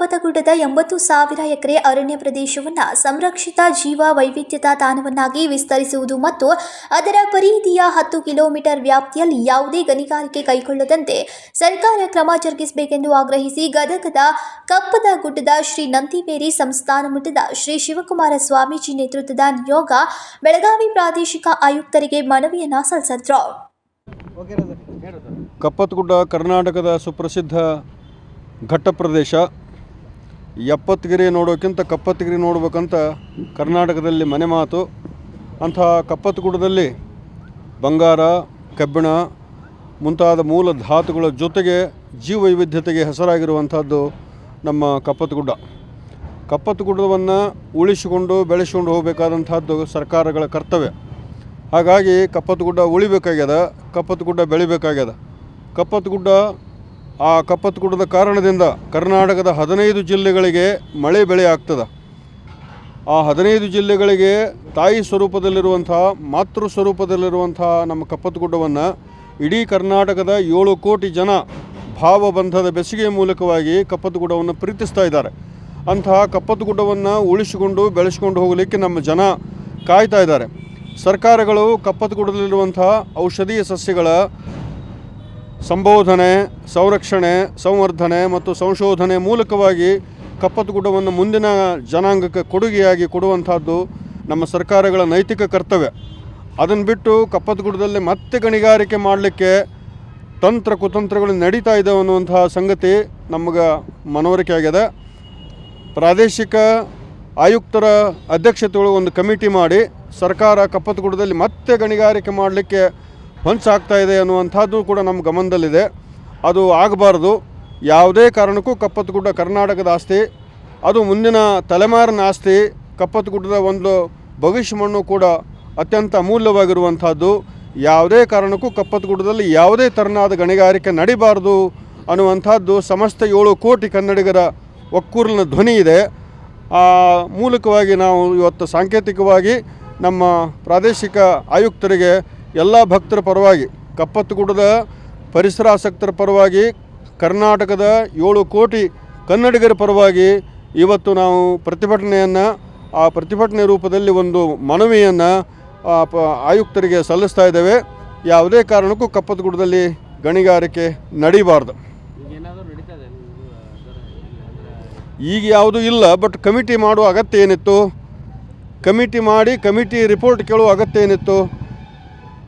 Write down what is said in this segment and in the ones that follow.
ಕಪ್ಪತಗುಡ್ಡದ ಎಂಬತ್ತು ಸಾವಿರ ಎಕರೆ ಅರಣ್ಯ ಪ್ರದೇಶವನ್ನು ಸಂರಕ್ಷಿತ ಜೀವ ವೈವಿಧ್ಯತಾ ತಾಣವನ್ನಾಗಿ ವಿಸ್ತರಿಸುವುದು ಮತ್ತು ಅದರ ಪರಿಧಿಯ ಹತ್ತು ಕಿಲೋಮೀಟರ್ ವ್ಯಾಪ್ತಿಯಲ್ಲಿ ಯಾವುದೇ ಗಣಿಗಾರಿಕೆ ಕೈಗೊಳ್ಳದಂತೆ ಸರ್ಕಾರ ಕ್ರಮ ಜರುಗಿಸಬೇಕೆಂದು ಆಗ್ರಹಿಸಿ ಗದಗದ ಕಪ್ಪದ ಗುಡ್ಡದ ಶ್ರೀ ನಂದಿಬೇರಿ ಸಂಸ್ಥಾನ ಮಠದ ಶ್ರೀ ಶಿವಕುಮಾರ ಸ್ವಾಮೀಜಿ ನೇತೃತ್ವದ ನಿಯೋಗ ಬೆಳಗಾವಿ ಪ್ರಾದೇಶಿಕ ಆಯುಕ್ತರಿಗೆ ಮನವಿಯನ್ನು ಸಲ್ಲಿಸಿದ್ರು. ಕಪ್ಪತ್ತಗುಡ್ಡ ಕರ್ನಾಟಕದ ಸುಪ್ರಸಿದ್ಧ ಘಟ್ಟ ಪ್ರದೇಶ ಎಪ್ಪತ್ತಗಿರಿ ನೋಡೋಕ್ಕಿಂತ ಕಪ್ಪತ್ತಗಿರಿ ನೋಡ್ಬೇಕಂತ ಕರ್ನಾಟಕದಲ್ಲಿ ಮನೆ ಮಾತು. ಅಂತಹ ಕಪ್ಪತ್ತಗುಡ್ಡದಲ್ಲಿ ಬಂಗಾರ, ಕಬ್ಬಿಣ ಮುಂತಾದ ಮೂಲ ಧಾತುಗಳ ಜೊತೆಗೆ ಜೀವವೈವಿಧ್ಯತೆಗೆ ಹೆಸರಾಗಿರುವಂಥದ್ದು ನಮ್ಮ ಕಪ್ಪತ್ತಗುಡ್ಡ ಕಪ್ಪತ್ತಗುಡ್ಡವನ್ನು ಉಳಿಸಿಕೊಂಡು ಬೆಳೆಸಿಕೊಂಡು ಹೋಗಬೇಕಾದಂಥದ್ದು ಸರ್ಕಾರಗಳ ಕರ್ತವ್ಯ. ಹಾಗಾಗಿ ಕಪ್ಪತ್ತಗುಡ್ಡ ಉಳಿಬೇಕಾಗ್ಯದ ಕಪ್ಪತ್ತಗುಡ್ಡ ಬೆಳಿಬೇಕಾಗ್ಯದ. ಕಪ್ಪತ್ತಗುಡ್ಡ ಆ ಕಪ್ಪತ್ತಗುಡ್ಡದ ಕಾರಣದಿಂದ ಕರ್ನಾಟಕದ ಹದಿನೈದು ಜಿಲ್ಲೆಗಳಿಗೆ ಮಳೆ ಬೆಳೆ ಆಗ್ತದೆ ಆ ಹದಿನೈದು ಜಿಲ್ಲೆಗಳಿಗೆ ತಾಯಿ ಸ್ವರೂಪದಲ್ಲಿರುವಂಥ, ಮಾತೃ ಸ್ವರೂಪದಲ್ಲಿರುವಂಥ ನಮ್ಮ ಕಪ್ಪತ್ಗುಡ್ಡವನ್ನು ಇಡೀ ಕರ್ನಾಟಕದ ಏಳು ಕೋಟಿ ಜನ ಭಾವಬಂಧದ ಬೆಸಿಗೆಯ ಮೂಲಕವಾಗಿ ಕಪ್ಪತ್ತಗುಡ್ಡವನ್ನು ಪ್ರೀತಿಸ್ತಾ ಇದ್ದಾರೆ. ಅಂತಹ ಕಪ್ಪತ್ಗುಡ್ಡವನ್ನು ಉಳಿಸಿಕೊಂಡು ಬೆಳೆಸಿಕೊಂಡು ಹೋಗಲಿಕ್ಕೆ ನಮ್ಮ ಜನ ಕಾಯ್ತಾ ಇದ್ದಾರೆ. ಸರ್ಕಾರಗಳು ಕಪ್ಪತ್ತಗುಡ್ಡದಲ್ಲಿರುವಂಥ ಔಷಧೀಯ ಸಸ್ಯಗಳ ಸಂಬೋಧನೆ, ಸಂರಕ್ಷಣೆ, ಸಂವರ್ಧನೆ ಮತ್ತು ಸಂಶೋಧನೆ ಮೂಲಕವಾಗಿ ಕಪ್ಪತ್ತಗುಡ್ಡವನ್ನು ಮುಂದಿನ ಜನಾಂಗಕ್ಕೆ ಕೊಡುಗೆಯಾಗಿ ಕೊಡುವಂಥದ್ದು ನಮ್ಮ ಸರ್ಕಾರಗಳ ನೈತಿಕ ಕರ್ತವ್ಯ. ಅದನ್ನು ಬಿಟ್ಟು ಕಪ್ಪತ್ತಗುಡ್ಡದಲ್ಲಿ ಮತ್ತೆ ಗಣಿಗಾರಿಕೆ ಮಾಡಲಿಕ್ಕೆ ತಂತ್ರ ಕುತಂತ್ರಗಳು ನಡೀತಾ ಇದ್ದಾವೆ ಅನ್ನುವಂತಹ ಸಂಗತಿ ನಮಗೆ ಮನವರಿಕೆ ಆಗಿದೆ. ಪ್ರಾದೇಶಿಕ ಆಯುಕ್ತರ ಅಧ್ಯಕ್ಷತೆಗಳು ಒಂದು ಕಮಿಟಿ ಮಾಡಿ ಸರ್ಕಾರ ಕಪ್ಪತ್ತಗುಡ್ಡದಲ್ಲಿ ಮತ್ತೆ ಗಣಿಗಾರಿಕೆ ಮಾಡಲಿಕ್ಕೆ ಹೊಂಚಾಗ್ತಾ ಇದೆ ಅನ್ನುವಂಥದ್ದು ಕೂಡ ನಮ್ಮ ಗಮನದಲ್ಲಿದೆ. ಅದು ಆಗಬಾರ್ದು. ಯಾವುದೇ ಕಾರಣಕ್ಕೂ ಕಪ್ಪತ್ತಗುಡ್ಡ ಕರ್ನಾಟಕದ ಆಸ್ತಿ, ಅದು ಮುಂದಿನ ತಲೆಮಾರಿನ ಆಸ್ತಿ, ಕಪ್ಪತ್ತಗುಡ್ಡದ ಒಂದು ಭವಿಷ್ಯ ಮಣ್ಣು ಕೂಡ ಅತ್ಯಂತ ಅಮೂಲ್ಯವಾಗಿರುವಂಥದ್ದು. ಯಾವುದೇ ಕಾರಣಕ್ಕೂ ಕಪ್ಪತ್ತಗುಡ್ಡದಲ್ಲಿ ಯಾವುದೇ ತೆರನಾದ ಗಣಿಗಾರಿಕೆ ನಡಿಬಾರ್ದು ಅನ್ನುವಂಥದ್ದು ಸಮಸ್ತ ಏಳು ಕೋಟಿ ಕನ್ನಡಿಗರ ಒಕ್ಕೂರಿನ ಧ್ವನಿ ಇದೆ. ಆ ಮೂಲಕವಾಗಿ ನಾವು ಇವತ್ತು ಸಾಂಕೇತಿಕವಾಗಿ ನಮ್ಮ ಪ್ರಾದೇಶಿಕ ಆಯುಕ್ತರಿಗೆ ಎಲ್ಲ ಭಕ್ತರ ಪರವಾಗಿ ಕಪ್ಪತ್ಗುಡದ ಪರಿಸರ ಆಸಕ್ತರ ಪರವಾಗಿ ಕರ್ನಾಟಕದ ಏಳು ಕೋಟಿ ಕನ್ನಡಿಗರ ಪರವಾಗಿ ಇವತ್ತು ನಾವು ಪ್ರತಿಭಟನೆಯನ್ನು ಆ ಪ್ರತಿಭಟನೆ ರೂಪದಲ್ಲಿ ಒಂದು ಮನವಿಯನ್ನು ಆಯುಕ್ತರಿಗೆ ಸಲ್ಲಿಸ್ತಾ ಇದ್ದೇವೆ. ಯಾವುದೇ ಕಾರಣಕ್ಕೂ ಕಪ್ಪತ್ತಗುಡ್ಡದಲ್ಲಿ ಗಣಿಗಾರಿಕೆ ನಡೀಬಾರ್ದು. ಈಗ ಯಾವುದೂ ಇಲ್ಲ ಬಟ್ ಕಮಿಟಿ ಮಾಡುವ ಅಗತ್ಯ ಏನಿತ್ತು? ಕಮಿಟಿ ಮಾಡಿ ಕಮಿಟಿ ರಿಪೋರ್ಟ್ ಕೇಳುವ ಅಗತ್ಯ ಏನಿತ್ತು?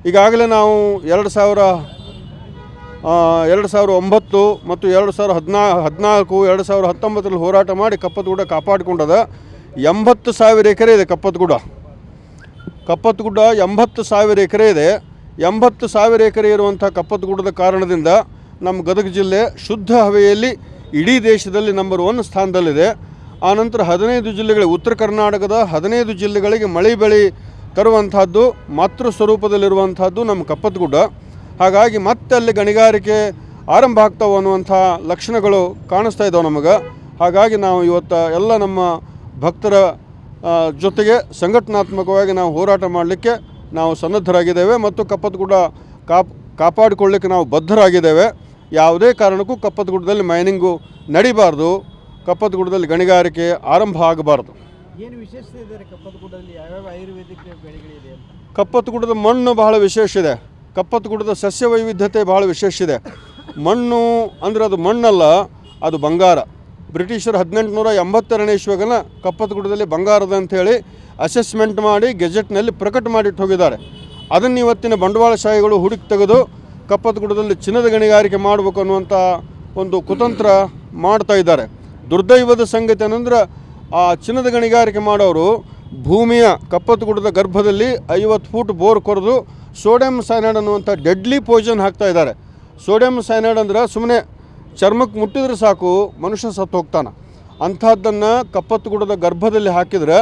ಈಗಾಗಲೇ ನಾವು ಎರಡು ಸಾವಿರ ಎರಡು ಸಾವಿರ ಒಂಬತ್ತು ಮತ್ತು ಎರಡು ಸಾವಿರ ಹದಿನಾ, ಹದಿನಾಲ್ಕು, ಎರಡು ಸಾವಿರ ಹತ್ತೊಂಬತ್ತರಲ್ಲಿ ಹೋರಾಟ ಮಾಡಿ ಕಪ್ಪತ್ತಗುಡ್ಡ ಕಾಪಾಡಿಕೊಂಡದ ಎಂಬತ್ತು ಸಾವಿರ ಎಕರೆ ಇದೆ ಕಪ್ಪತ್ತಗುಡ್ಡ ಕಪ್ಪತ್ತಗುಡ್ಡ ಎಂಬತ್ತು ಸಾವಿರ ಎಕರೆ ಇದೆ. ಎಂಬತ್ತು ಸಾವಿರ ಎಕರೆ ಇರುವಂಥ ಕಪ್ಪತ್ತಗುಡ್ಡದ ಕಾರಣದಿಂದ ನಮ್ಮ ಗದಗ ಜಿಲ್ಲೆ ಶುದ್ಧ ಹವೆಯಲ್ಲಿ ಇಡೀ ದೇಶದಲ್ಲಿ ನಂಬರ್ ಒನ್ ಸ್ಥಾನದಲ್ಲಿದೆ. ಆನಂತರ ಹದಿನೈದು ಜಿಲ್ಲೆಗಳಿಗೆ ಉತ್ತರ ಕರ್ನಾಟಕದ ಹದಿನೈದು ಜಿಲ್ಲೆಗಳಿಗೆ ಮಳೆ ಬೆಳೆ ತರುವಂಥದ್ದು, ಮಾತೃ ಸ್ವರೂಪದಲ್ಲಿರುವಂಥದ್ದು ನಮ್ಮ ಕಪ್ಪತ್ಗುಡ್ಡ ಹಾಗಾಗಿ ಮತ್ತೆ ಅಲ್ಲಿ ಗಣಿಗಾರಿಕೆ ಆರಂಭ ಆಗ್ತಾವೆ ಅನ್ನುವಂಥ ಲಕ್ಷಣಗಳು ಕಾಣಿಸ್ತಾ ಇದ್ದಾವೆ ನಮಗೆ. ಹಾಗಾಗಿ ನಾವು ಇವತ್ತು ಎಲ್ಲ ನಮ್ಮ ಭಕ್ತರ ಜೊತೆಗೆ ಸಂಘಟನಾತ್ಮಕವಾಗಿ ನಾವು ಹೋರಾಟ ಮಾಡಲಿಕ್ಕೆ ನಾವು ಸನ್ನದ್ಧರಾಗಿದ್ದೇವೆ ಮತ್ತು ಕಪ್ಪತ್ಗುಡ್ಡ ಕಾಪ್, ಕಾಪಾಡಿಕೊಳ್ಳಿಕ್ಕೆ ನಾವು ಬದ್ಧರಾಗಿದ್ದೇವೆ. ಯಾವುದೇ ಕಾರಣಕ್ಕೂ ಕಪ್ಪತ್ಗುಡ್ಡದಲ್ಲಿ ಮೈನಿಂಗು ನಡಿಬಾರ್ದು. ಕಪ್ಪತ್ಗುಡ್ಡದಲ್ಲಿ ಗಣಿಗಾರಿಕೆ ಆರಂಭ ಆಗಬಾರ್ದು. ಏನು ವಿಶೇಷತೆ ಇದೆ ಕಪ್ಪತ್ತಗುಡ್ಡದಲ್ಲಿ? ಯಾವ್ಯಾವ ಆಯುರ್ವೇದಿಕ್ ಬೆಳೆಗಳಿದೆ ಕಪ್ಪತ್ತಗುಡ್ಡದ ಮಣ್ಣು ಬಹಳ ವಿಶೇಷ ಇದೆ. ಕಪ್ಪತ್ತಗುಡ್ಡದ ಸಸ್ಯ ವೈವಿಧ್ಯತೆ ಬಹಳ ವಿಶೇಷ ಇದೆ. ಮಣ್ಣು ಅಂದರೆ ಅದು ಮಣ್ಣಲ್ಲ, ಅದು ಬಂಗಾರ. ಬ್ರಿಟಿಷರು ಹದಿನೆಂಟುನೂರ ಎಂಬತ್ತೆರಡನೇ ಇಶ್ವಗನ ಕಪ್ಪತ್ತಗುಡ್ಡದಲ್ಲಿ ಬಂಗಾರದ ಅಂಥೇಳಿ ಅಸೆಸ್ಮೆಂಟ್ ಮಾಡಿ ಗೆಜೆಟ್ನಲ್ಲಿ ಪ್ರಕಟ ಮಾಡಿಟ್ಟು ಹೋಗಿದ್ದಾರೆ. ಅದನ್ನು ಇವತ್ತಿನ ಬಂಡವಾಳಶಾಹಿಗಳು ಹುಡುಕಿ ತೆಗೆದು ಕಪ್ಪತ್ತಗುಡ್ಡದಲ್ಲಿ ಚಿನ್ನದ ಗಣಿಗಾರಿಕೆ ಮಾಡಬೇಕು ಅನ್ನುವಂಥ ಒಂದು ಕುತಂತ್ರ ಮಾಡ್ತಾ ಇದ್ದಾರೆ. ದುರ್ದೈವದ ಸಂಗತಿ ಏನಂದ್ರೆ ಆ ಚಿನ್ನದ ಗಣಿಗಾರಿಕೆ ಮಾಡೋರು ಭೂಮಿಯ ಕಪ್ಪತ್ತಗುಡ್ಡದ ಗರ್ಭದಲ್ಲಿ ಐವತ್ತು ಫೂಟ್ ಬೋರ್ ಕೊರೆದು ಸೋಡಿಯಂ ಸೈನೈಡ್ ಅನ್ನುವಂಥ ಡೆಡ್ಲಿ ಪೋಯ್ಸನ್ ಹಾಕ್ತಾ ಇದ್ದಾರೆ. ಸೋಡಿಯಂ ಸೈನೈಡ್ ಅಂದ್ರೆ ಸುಮ್ಮನೆ ಚರ್ಮಕ್ಕೆ ಮುಟ್ಟಿದ್ರೆ ಸಾಕು, ಮನುಷ್ಯ ಸತ್ತು ಹೋಗ್ತಾನೆ. ಅಂಥದ್ದನ್ನು ಗುಡದ ಗರ್ಭದಲ್ಲಿ ಹಾಕಿದ್ರೆ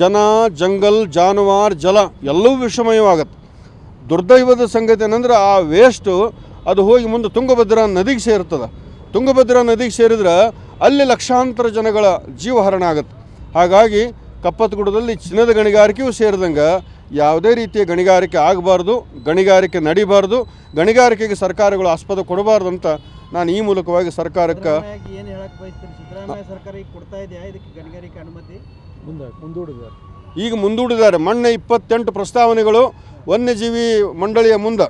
ಜನ, ಜಂಗಲ್, ಜಾನುವಾರು, ಜಲ ಎಲ್ಲವೂ ವಿಷಮಯವಾಗತ್ತೆ. ದುರ್ದೈವದ ಸಂಗತಿ ಏನಂದ್ರೆ ಆ ವೇಸ್ಟು ಅದು ಹೋಗಿ ಮುಂದೆ ತುಂಗಭದ್ರಾ ನದಿಗೆ ಸೇರ್ತದೆ. ತುಂಗಭದ್ರಾ ನದಿಗೆ ಸೇರಿದ್ರೆ ಅಲ್ಲಿ ಲಕ್ಷಾಂತರ ಜನಗಳ ಜೀವಹರಣ ಆಗುತ್ತೆ. ಹಾಗಾಗಿ ಕಪ್ಪತ್ಗುಡದಲ್ಲಿ ಚಿನ್ನದ ಗಣಿಗಾರಿಕೆಯೂ ಸೇರಿದಂಗೆ ಯಾವುದೇ ರೀತಿಯ ಗಣಿಗಾರಿಕೆ ಆಗಬಾರ್ದು ಗಣಿಗಾರಿಕೆ ನಡಿಬಾರ್ದು ಗಣಿಗಾರಿಕೆಗೆ ಸರ್ಕಾರಗಳು ಆಸ್ಪದ ಕೊಡಬಾರ್ದು ಅಂತ ನಾನು ಈ ಮೂಲಕವಾಗಿ ಸರ್ಕಾರಕ್ಕೆ ಏನು ಹೇಳಕ್ ಬಯಸ್ತೀರಿ? ಸಿದ್ದರಾಮಯ್ಯ ಸರ್ಕಾರ ಈಗ ಕೊಡ್ತಾ ಇದೆಯಾ? ಇದಕ್ಕೆ ಗಣಿಗಾರಿಕೆ ಅನುಮತಿ? ಮುಂದೆ ಮುಂದೂಡಿದ್ದಾರೆ. ಈಗ ಮುಂದೂಡಿದ್ದಾರೆ. ಮೊನ್ನೆ ಇಪ್ಪತ್ತೆಂಟು ಪ್ರಸ್ತಾವನೆಗಳು ವನ್ಯಜೀವಿ ಮಂಡಳಿಯ ಮುಂದೆ.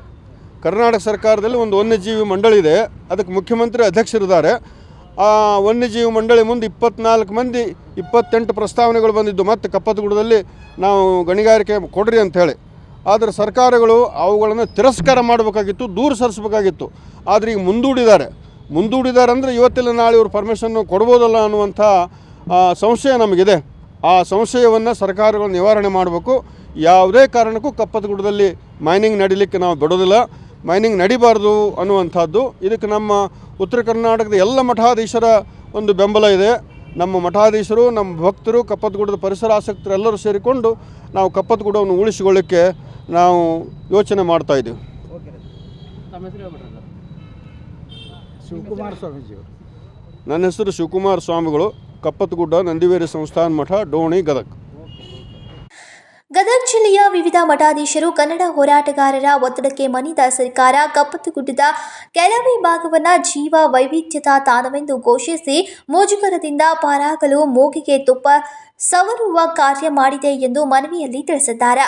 ಕರ್ನಾಟಕ ಸರ್ಕಾರದಲ್ಲಿ ಒಂದು ವನ್ಯಜೀವಿ ಮಂಡಳಿ ಇದೆ. ಅದಕ್ಕೆ ಮುಖ್ಯಮಂತ್ರಿ ಅಧ್ಯಕ್ಷರಿದ್ದಾರೆ. ಆ ವನ್ಯಜೀವಿ ಮಂಡಳಿ ಮುಂದೆ ಇಪ್ಪತ್ನಾಲ್ಕು ಮಂದಿ ಇಪ್ಪತ್ತೆಂಟು ಪ್ರಸ್ತಾವನೆಗಳು ಬಂದಿದ್ದು. ಮತ್ತು ಕಪ್ಪತ್ತಗುಡದಲ್ಲಿ ನಾವು ಗಣಿಗಾರಿಕೆ ಕೊಡ್ರಿ ಅಂಥೇಳಿ ಆದರೆ ಸರ್ಕಾರಗಳು ಅವುಗಳನ್ನು ತಿರಸ್ಕಾರ ಮಾಡಬೇಕಾಗಿತ್ತು, ದೂರ ಸರಿಸಬೇಕಾಗಿತ್ತು ಆದರೆ ಈಗ ಮುಂದೂಡಿದ್ದಾರೆ. ಮುಂದೂಡಿದ್ದಾರೆ ಅಂದರೆ ಇವತ್ತಿಲ್ಲ ನಾಳೆ ಇವರು ಪರ್ಮಿಷನ್ನು ಕೊಡ್ಬೋದಲ್ಲ ಅನ್ನುವಂಥ ಸಂಶಯ ನಮಗಿದೆ. ಆ ಸಂಶಯವನ್ನು ಸರ್ಕಾರಗಳು ನಿವಾರಣೆ ಮಾಡಬೇಕು. ಯಾವುದೇ ಕಾರಣಕ್ಕೂ ಕಪ್ಪತ್ತಗುಡದಲ್ಲಿ ಮೈನಿಂಗ್ ನಡೀಲಿಕ್ಕೆ ನಾವು ಬಿಡೋದಿಲ್ಲ. ಮೈನಿಂಗ್ ನಡಿಬಾರ್ದು ಅನ್ನುವಂಥದ್ದು. ಇದಕ್ಕೆ ನಮ್ಮ ಉತ್ತರ ಕರ್ನಾಟಕದ ಎಲ್ಲ ಮಠಾಧೀಶರ ಒಂದು ಬೆಂಬಲ ಇದೆ. ನಮ್ಮ ಮಠಾಧೀಶರು ನಮ್ಮ ಭಕ್ತರು ಕಪ್ಪತ್ಗುಡದ ಪರಿಸರ ಆಸಕ್ತರು ಎಲ್ಲರೂ ಸೇರಿಕೊಂಡು ನಾವು ಕಪ್ಪತ್ಗುಡವನ್ನು ಉಳಿಸಿಕೊಳ್ಳಿಕ್ಕೆ ನಾವು ಯೋಚನೆ ಮಾಡ್ತಾ ಇದ್ದೀವಿ. ನನ್ನ ತಮ್ಮ ಹೆಸರು ಹೇಳ್ಬಿಡ್ರಿ. ಸರ್ ಶಿವಕುಮಾರ ಸ್ವಾಮೀಜಿ ನನ್ನ ಹೆಸರು ಶಿವಕುಮಾರ್ ಸ್ವಾಮಿಗಳು. ಕಪ್ಪತ್ಗುಡ್ಡ ನಂದಿವೇರಿ ಸಂಸ್ಥಾನ ಮಠ ಡೋಣಿ ಗದಗ್. ಗದಗ ಜಿಲ್ಲೆಯ ವಿವಿಧ ಮಠಾಧೀಶರು, ಕನ್ನಡ ಹೋರಾಟಗಾರರ ಒತ್ತಡಕ್ಕೆ ಮಣಿದ ಸರ್ಕಾರ ಕಪ್ಪತ್ತುಗುಡ್ಡದ ಕೆಲವೇ ಭಾಗವನ್ನು ಜೀವ ವೈವಿಧ್ಯತಾ ತಾಣವೆಂದು ಘೋಷಿಸಿ ಮೋಜುಗರದಿಂದ ಪಾರಾಗಲು ಮೂಗಿಗೆ ತುಪ್ಪ ಸವರುವ ಕಾರ್ಯ ಮಾಡಿದೆ ಎಂದು ಮನವಿಯಲ್ಲಿ ತಿಳಿಸಿದ್ದಾರೆ.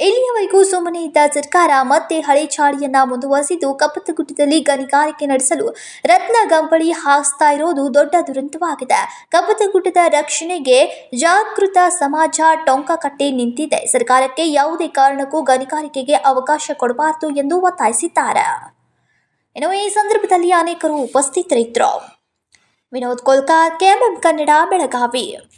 ಇಲ್ಲಿಯವರೆಗೂ ಸುಮ್ಮನೆ ಇದ್ದ ಸರ್ಕಾರ ಮತ್ತೆ ಹಳೆ ಚಾಳಿಯನ್ನ ಮುಂದುವರೆಸಿದ್ದು ಕಪ್ಪತ್ತಗುಡ್ಡದಲ್ಲಿ ಗಣಿಗಾರಿಕೆ ನಡೆಸಲು ರತ್ನ ಗಂಬಳಿ ಹಾಸ್ತಾ ಇರೋದು ದೊಡ್ಡ ದುರಂತವಾಗಿದೆ. ಕಪ್ಪತ್ತಗುಡ್ಡದ ರಕ್ಷಣೆಗೆ ಜಾಗೃತ ಸಮಾಜ ಟೊಂಕ ಕಟ್ಟಿ ನಿಂತಿದೆ. ಸರ್ಕಾರಕ್ಕೆ ಯಾವುದೇ ಕಾರಣಕ್ಕೂ ಗಣಿಗಾರಿಕೆಗೆ ಅವಕಾಶ ಕೊಡಬಾರದು ಎಂದು ಒತ್ತಾಯಿಸಿದ್ದಾರೆ. ಇನ್ನು ಈ ಸಂದರ್ಭದಲ್ಲಿ ಅನೇಕರು ಉಪಸ್ಥಿತರಿದ್ದರು. ವಿನೋದ್ ಕೋಲ್ಕಾರ್ ಕೆಎಂಎಂ ಕನ್ನಡ, ಬೆಳಗಾವಿ.